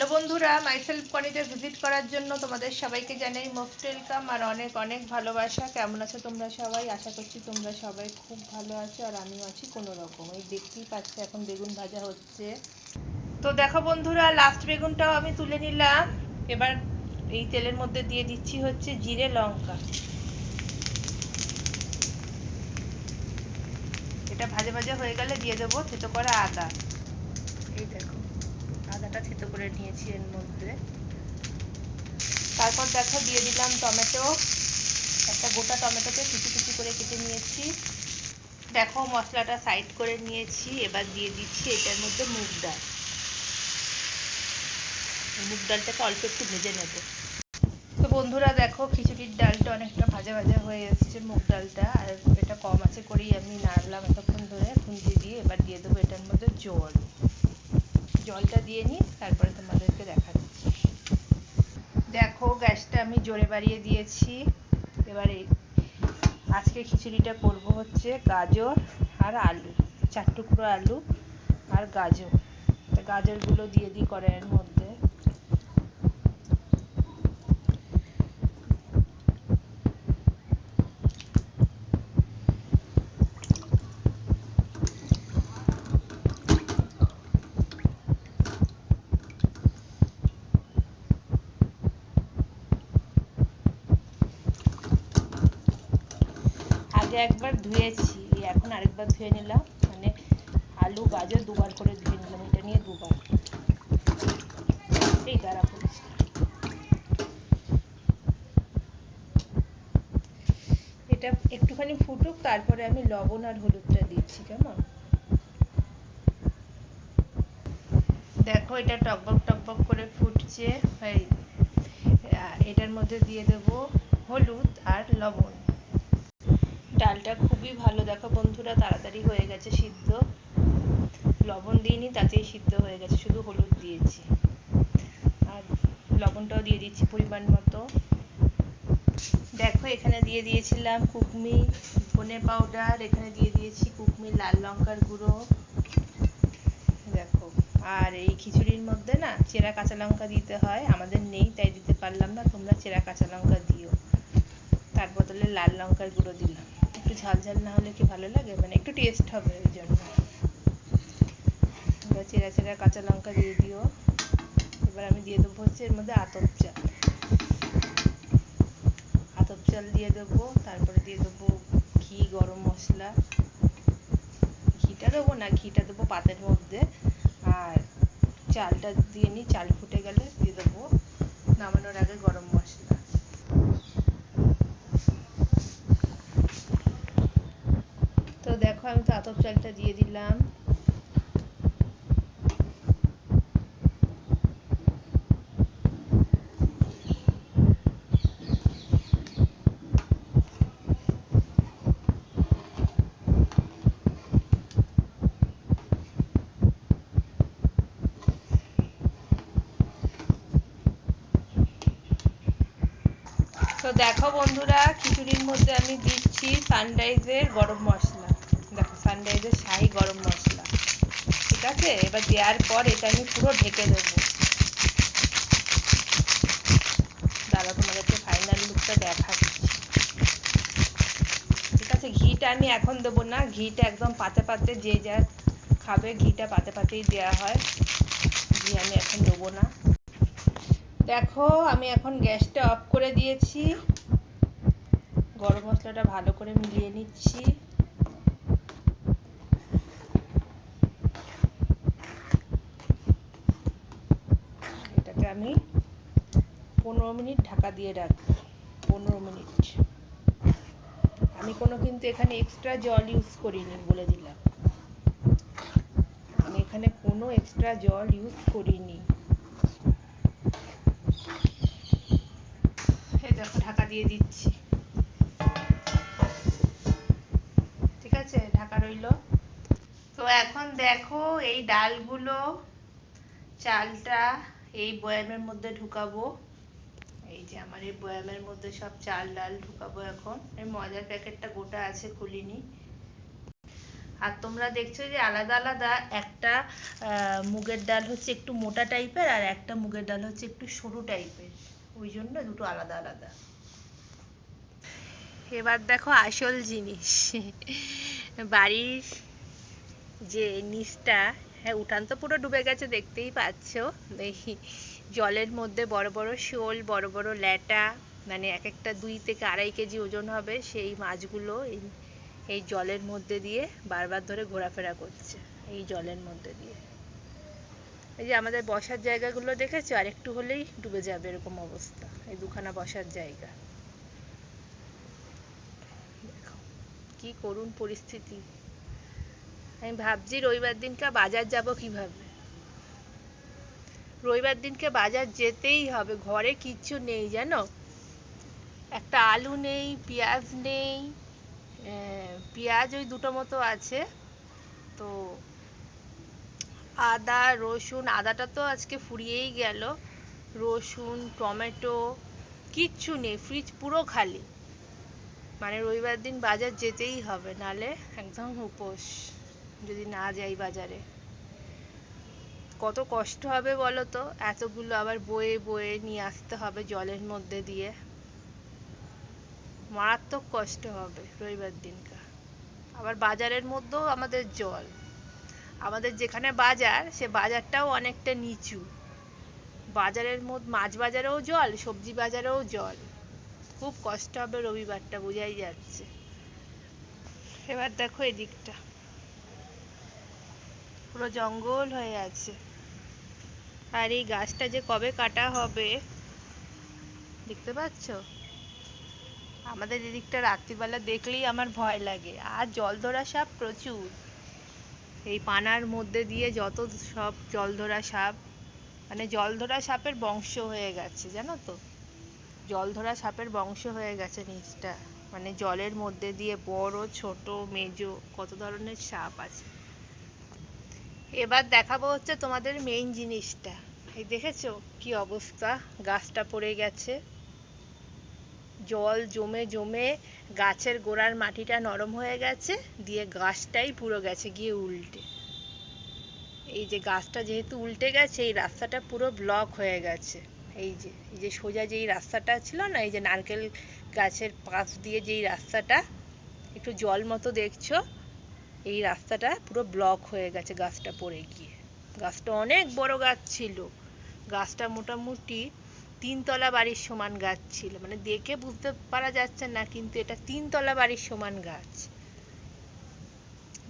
Hello বন্ধুরা myself কনিতে visit করার জন্য তোমাদের সবাইকে জানাই মোস্ট ওয়েলকাম আর অনেক অনেক ভালোবাসা। কেমন আছো তোমরা সবাই? আশা করছি তোমরা সবাই খুব ভালো আছো আর আমিও আছি কোনো রকম এই দেখতেই পাচ্ছ এখন বেগুন ভাজা হচ্ছে। তো দেখো বন্ধুরা লাস্ট বেগুনটাও আমি তুলে নিলাম। এবার এই তেলের মধ্যে দিয়ে দিচ্ছি হচ্ছে জিরে লঙ্কা। এটা ভাজা ভাজা হয়ে গেলে দিয়ে দেবো, থেতো করা আদা। এই দেখো। থেতো করে নিয়েছি এর মধ্যে। তারপর দেখো দিয়ে দিলাম টমেটো। একটা গোটা টমেটোকে কুচি কুচি করে কেটে নিয়েছি। দেখো মশলাটা সাইড করে নিয়েছি, এবার দিয়ে দিচ্ছি এটার মধ্যে মুগ ডাল। মুগ ডালটাকে অল্প একটু ভেজে নেব। তো বন্ধুরা দেখো খিচুড়ির ডালটা অনেকটা ভাজা ভাজা হয়ে এসছে মুগ ডালটা, আর এটা কম আছে করেই আমি নাড়লাম এতক্ষণ ধরে। খুন্তি দিয়ে এবার দিয়ে দেবো এটার মধ্যে জল। জলটা দিয়ে নিই তারপরে তোমাদেরকে দেখাচ্ছি। দেখো, গ্যাসটা আমি জোরে বাড়িয়ে দিয়েছি। এবারে আজকে খিচুড়িটা করব হচ্ছে গাজর আর আলু, চার টুকরো আলু আর গাজর। তা গাজরগুলো দিয়ে দিই কড়াইয়ের মধ্যে। আগে একবার ধুয়েছি, এখন আরেকবার ধুয়ে নিলাম মানে আলু, গাজর দুবার করে ধুয়ে নিলাম, এটা নিয়ে দুবার। এই দ্বারা পরিষ্কার। এটা একটুখানি ফুটুক, তারপরে আমি লবণ আর হলুদটা দিচ্ছি, কেমন? দেখো, এটা টকবক টকবক করে ফুটছে এটার মধ্যে দিয়ে দেবো হলুদ আর লবণ। ডালটা খুবই ভালো। দেখো বন্ধুরা, তাড়াতাড়ি হয়ে গেছে সিদ্ধ। লবণ দিইনি, তাতেই সিদ্ধ হয়ে গেছে। শুধু হলুদ দিয়েছি। আর লবণটাও দিয়ে দিচ্ছি পরিমাণ মতো। দেখো, এখানে দিয়ে দিয়েছিলাম কুকমি ধনে পাউডার, এখানে দিয়ে দিয়েছি কুকমি লাল লঙ্কার গুঁড়ো। দেখো, আর এই খিচুড়ির মধ্যে না চেরা কাঁচা লঙ্কা দিতে হয়। আমাদের নেই, তাই দিতে পারলাম না। তোমরা চেরা কাঁচা লঙ্কা দিও। তার বদলে লাল লঙ্কার গুঁড়ো দিলাম। একটু ঝাল ঝাল না হলে কি ভালো লাগে? মানে একটু টেস্ট হবে ওই জন্য। এবার চেরা চেরা কাঁচা লঙ্কা দিয়ে দিও। এবার আমি দিয়ে দেবো হচ্ছে এর মধ্যে আতপ চাল। আতপ চাল দিয়ে দেবো, তারপরে দিয়ে দেবো ঘি, গরম মশলা। ঘিটা দেবো না, ঘিটা দেবো পাতের মধ্যে। আর চালটা দিয়ে নিই, চাল ফুটে গেলে দিয়ে দেবো নামানোর আগে গরম মশলা তো দেখো চালটা দিয়ে দিলাম। তো দেখো বন্ধুরা খিচুড়ির মধ্যে আমি দিচ্ছি সানরাইজের গরম মশলা। দেখো সানরাইজের শাহি গরম মশলা। ঠিক আছে? এবার দেওয়ার পর এটা আমি পুরো ঢেকে দেবো। দাদা তোমাদেরকে ফাইনাল লুকটা দেখাচ্ছি। ঠিক আছে? ঘিটা আমি এখন দেবো না। ঘিটা একদম পাতে পাতে যে যা খাবে, ঘিটা পাতে পাতেই দেওয়া হয়। ঘি আমি এখন দেবো না। দেখো, আমি এখন গ্যাসটা অফ করে দিয়েছি। গরম মশলাটা ভালো করে মিলিয়ে নিচ্ছি এটাকে আমি পনেরো মিনিট ঢাকা দিয়ে রাখব পনেরো মিনিট। আমি কোনো কিন্তু এখানে এক্সট্রা জল ইউজ করিনি বলে দিলাম। আমি এখানে কোনো এক্সট্রা জল ইউজ করিনি। এই দেখো, ঢাকা দিয়ে দিচ্ছি। ঠিক আছে, ঢাকা রইল। তো এখন দেখো, এই ডালগুলো, চালটা এই বয়ামের মধ্যে ঢুকাবো। এই যে আমার এই বয়ামের মধ্যে সব চাল ডাল ঢুকাবো এখন। এই মজার প্যাকেটটা গোটা আছে, খুলিনি। আর তোমরা দেখছ যে আলাদা আলাদা একটা মুগের ডাল হচ্ছে একটু মোটা টাইপের আর একটা মুগের ডাল হচ্ছে একটু সরু টাইপের। ওই জন্য দুটো আলাদা আলাদা। এবার দেখো আসল জিনিস। বাড়ির যে নিচটা হ্যাঁ উঠান তো পুরো ডুবে গেছে, দেখতেই পাচ্ছো। দেখি জলের মধ্যে বড় বড় শোল, বড় বড় ল্যাটা মানে এক একটা দুই থেকে আড়াই কেজি ওজন হবে, সেই মাছগুলো এই এই জলের মধ্যে দিয়ে বারবার ধরে ঘোরাফেরা করছে, এই জলের মধ্যে দিয়ে। এই যে আমাদের বসার জায়গাগুলো দেখেছ? আর একটু হলেই ডুবে যাবে এরকম অবস্থা, এই দুখানা বসার জায়গা। কি করুণ পরিস্থিতি। আমি ভাবছি রবিবার দিনকে বাজার যাব কীভাবে? রবিবার দিনকে বাজার যেতেই হবে। ঘরে কিচ্ছু নেই জানো? একটা আলু নেই, পেঁয়াজ নেই পেঁয়াজ ওই দুটো মতো আছে। তো আদা, রসুন, আদাটা তো আজকে ফুরিয়েই গেল। রসুন, টমেটো, কিচ্ছু নেই ফ্রিজ পুরো খালি। মানে রবিবার দিন বাজার যেতেই হবে, নালে একদম উপোস। যদি না যাই বাজারে। কত কষ্ট হবে বলো তো এতগুলো আবার বয়ে বয়ে নিয়ে আসতে হবে জলের মধ্যে দিয়ে। মারাত্মক কষ্ট হবে রবিবার দিনকা। আবার বাজারের মধ্যেও আমাদের জল। আমাদের যেখানে বাজার, সে বাজারটাও অনেকটা নিচু। বাজারের মধ্যে, মাছ বাজারেও জল, সবজি বাজারেও জল। খুব কষ্ট হবে রবিবারটা, বোঝাই যাচ্ছে। এবার দেখো এদিকটা। পুরো জঙ্গল হয়ে আছে। আর এই গাছটা যে কবে কাটা হবে, দেখতে পাচ্ছ? আমাদের এদিকটা রাত্রিবেলা দেখলেই আমার ভয় লাগে। আর জল ধরা সাপ প্রচুর। এই পানার মধ্যে দিয়ে যত সব জল ধরা সাপ মানে জল ধরা সাপের বংশ হয়ে গেছে, জানো তো? জল ধরা সাপের বংশ হয়ে গেছে নিচটা। মানে জলের মধ্যে দিয়ে বড়, ছোট, মেজো, কত ধরনের সাপ আছে। এবার দেখাবো হচ্ছে তোমাদের মেইন জিনিসটা। এই দেখেছ? কি অবস্থা? গাছটা পড়ে গেছে। জল জমে জমে গাছের গোড়ার মাটিটা নরম হয়ে গেছে, দিয়ে গাছটাই পুরো গেছে গিয়ে উল্টে। এই যে গাছটা যেহেতু উল্টে গেছে, এই রাস্তাটা পুরো ব্লক হয়ে গেছে। এই যে এই যে সোজা যেই রাস্তাটা ছিল না, এই যে নারকেল গাছের পাশ দিয়ে যেই রাস্তাটা, একটু জল মতো দেখছ? এই রাস্তাটা পুরো ব্লক হয়ে গেছে গাছটা পড়ে গিয়ে। গাছটা অনেক বড় গাছ ছিল। গাছটা মোটামুটি তিনতলা বাড়ির সমান গাছ ছিল। মানে দেখে বুঝতে পারা যাচ্ছে না, কিন্তু এটা তিনতলা বাড়ির সমান গাছ।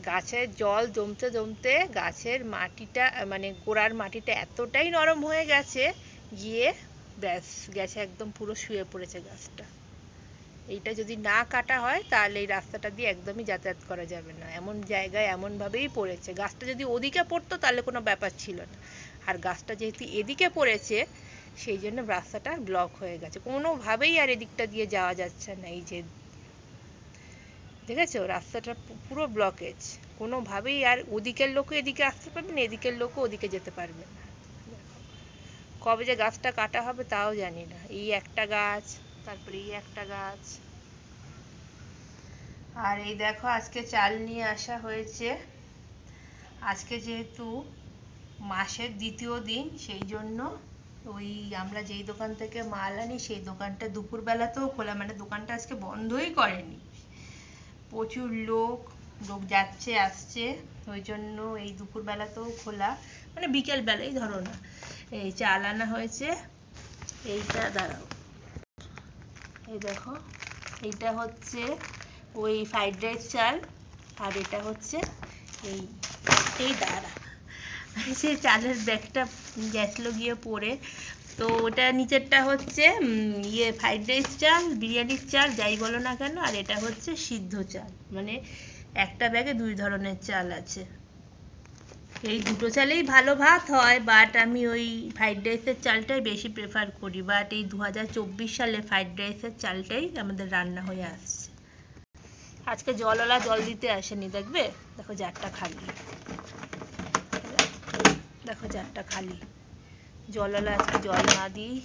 গাছের জল জমতে জমতে গাছের মাটিটা মানে গোড়ার মাটিটা এতটাই নরম হয়ে গেছে, গিয়ে ব্যাস, গেছে একদম পুরো শুয়ে পড়েছে গাছটা। এইটা যদি না কাটা হয়, তাহলে এই রাস্তাটা দিয়ে একদমই যাতায়াত করা যাবে না। এমন জায়গায় এমন ভাবেই পড়েছে। গাছটা যদি ওদিকে পড়তো, তাহলে কোনো ব্যাপার ছিল না। আর গাছটা যেহেতু এদিকে পড়েছে, সেই জন্য রাস্তাটা ব্লক হয়ে গেছে। কোনোভাবেই আর এদিকটা দিয়ে যাওয়া যাচ্ছে না এই যে। দেখেছ? রাস্তাটা পু- পুরো ব্লকেজ কোনোভাবেই আর ওদিকের লোকও এদিকে আসতে পারবে না, এদিকের লোকও ওদিকে যেতে পারবে না। কবে যে গাছটা কাটা হবে, তাও জানি না। এই একটা গাছ তারপরে এই একটা গাছ। আর এই দেখো, আজকে চাল নিয়ে আসা হয়েছে। আজকে যেহেতু মাসের দ্বিতীয় দিন, সেই জন্য ওই আমরা যেই দোকান থেকে মাল আনি, সেই দোকানটা দুপুরবেলাতেও খোলা। মানে দোকানটা আজকে বন্ধই করেনি। প্রচুর লোক লোক যাচ্ছে, আসছে। ওই জন্য এই দুপুরবেলাতেও খোলা। মানে বিকেল বেলায় ধরো না। এই চাল আনা হয়েছে। এইটা দাঁড়াও। দেখো, এইটা হচ্ছে ওই ফ্রাইড রাইস চাল, আর এটা হচ্ছে এই এই দাঁড়া। সে চালের ব্যাগটা গেছিল গিয়ে পড়ে তো ওটা নিচেরটা হচ্ছে ইয়ে ফ্রাইড রাইস চাল বিরিয়ানির চাল, যাই বলো না কেন, আর এটা হচ্ছে সিদ্ধ চাল। মানে একটা ব্যাগে দুই ধরনের চাল আছে। এই দুটো চালেই ভালো ভাত হয় বাট আমি ওই ফ্রাইড রাইসের চালটাই বেশি প্রেফার করি বাট এই দু সালে ফ্রাইড রাইসের চালটাই আমাদের রান্না হয়ে আসছে। আজকে জলওয়ালা জল দিতে আসেনি, দেখবে? দেখো জারটা খালি। দেখো জারটা খালি। জলওয়ালা আজকে জল না দিই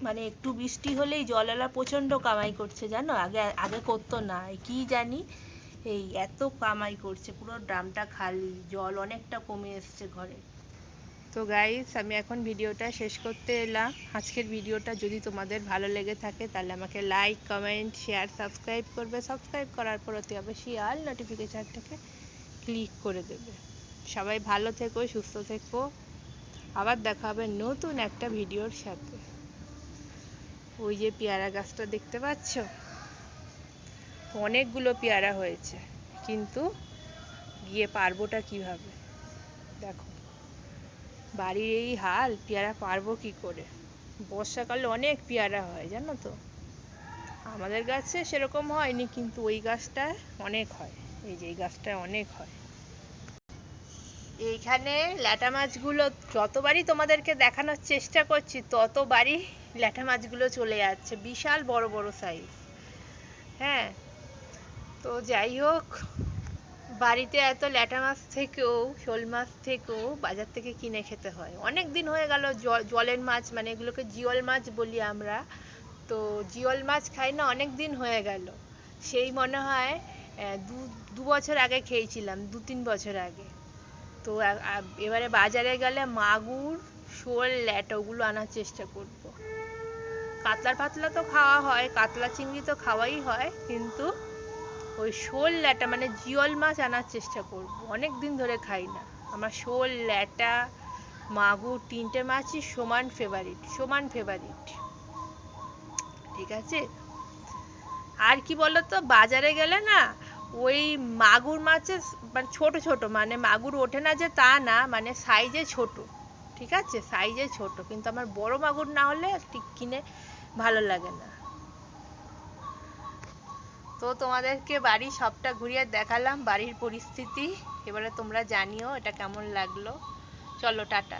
মানে একটু বৃষ্টি হলেই জলওয়ালা প্রচণ্ড কামাই করছে, জানো? আগে আগে করতো না, কি জানি? এই এত কামাই করছে, পুরো ড্রামটা খালি, জল অনেকটা কমে এসছে ঘরে। তো গাইস আমি এখন ভিডিওটা শেষ করতে এলাম। আজকের ভিডিওটা যদি তোমাদের ভালো লেগে থাকে, তাহলে আমাকে লাইক কমেন্ট শেয়ার সাবস্ক্রাইব করবে। সাবস্ক্রাইব করার পর অতি অবশ্যই আর নোটিফিকেশানটাকে ক্লিক করে দেবে। সবাই ভালো থেকো, সুস্থ থেকো। আবার দেখা হবে নতুন একটা ভিডিওর সাথে। ওই যে পেয়ারা গাছটা দেখতে পাচ্ছ? অনেকগুলো পেয়ারা হয়েছে, কিন্তু গিয়ে পারবোটা কীভাবে? দেখো, বাড়ির এই হাল, পেয়ারা পারব কি করে? বর্ষাকালে অনেক পেয়ারা হয়, জানো তো? আমাদের গাছে সেরকম হয়নি, কিন্তু ওই গাছটায় অনেক হয়, এই যে এই গাছটায় অনেক হয়। এইখানে ল্যাটা মাছগুলো যতবারই তোমাদেরকে দেখানোর চেষ্টা করছি, ততবারই ল্যাটা মাছগুলো চলে যাচ্ছে, বিশাল বড় বড় সাইজ হ্যাঁ তো যাই হোক, বাড়িতে এত ল্যাটা মাছ থেকেও, শোল মাছ থেকেও বাজার থেকে কিনে খেতে হয়। অনেক দিন হয়ে গেল জলের মাছ মানে এগুলোকে জিওল মাছ বলি আমরা। তো জিওল মাছ খাই না, অনেক দিন হয়ে গেল। সেই মনে হয় দু দু বছর আগে খেয়েছিলাম, দু তিন বছর আগে। তো এবারে বাজারে গেলে মাগুর, শোল, ল্যাটা ওগুলো আনার চেষ্টা করব। কাতলা ফাতলা তো খাওয়া হয় কাতলা চিংড়ি তো খাওয়াই হয়, কিন্তু ওই শোল ল্যাটা মানে জিওল মাছ আনার চেষ্টা করব। অনেক দিন ধরে খাই না। আমার শোল ল্যাটা, মাগুর তিনটে মাছই সমান ফেভারিট সমান ফেভারিট ঠিক আছে? আর কি বলতো, বাজারে গেলে না, ওই মাগুর মাছের মানে ছোট ছোট মানে মাগুর ওঠে না যে তা না মানে সাইজে ছোট। ঠিক আছে? সাইজে ছোট। কিন্তু আমার বড় মাগুর না হলে কিনে ভালো লাগে না। তো তোমাদেরকে বাড়ি সবটা ঘুরিয়ে দেখালাম, বাড়ির পরিস্থিতি। এবারে তোমরা জানিও এটা কেমন লাগল। চলো, টাটা।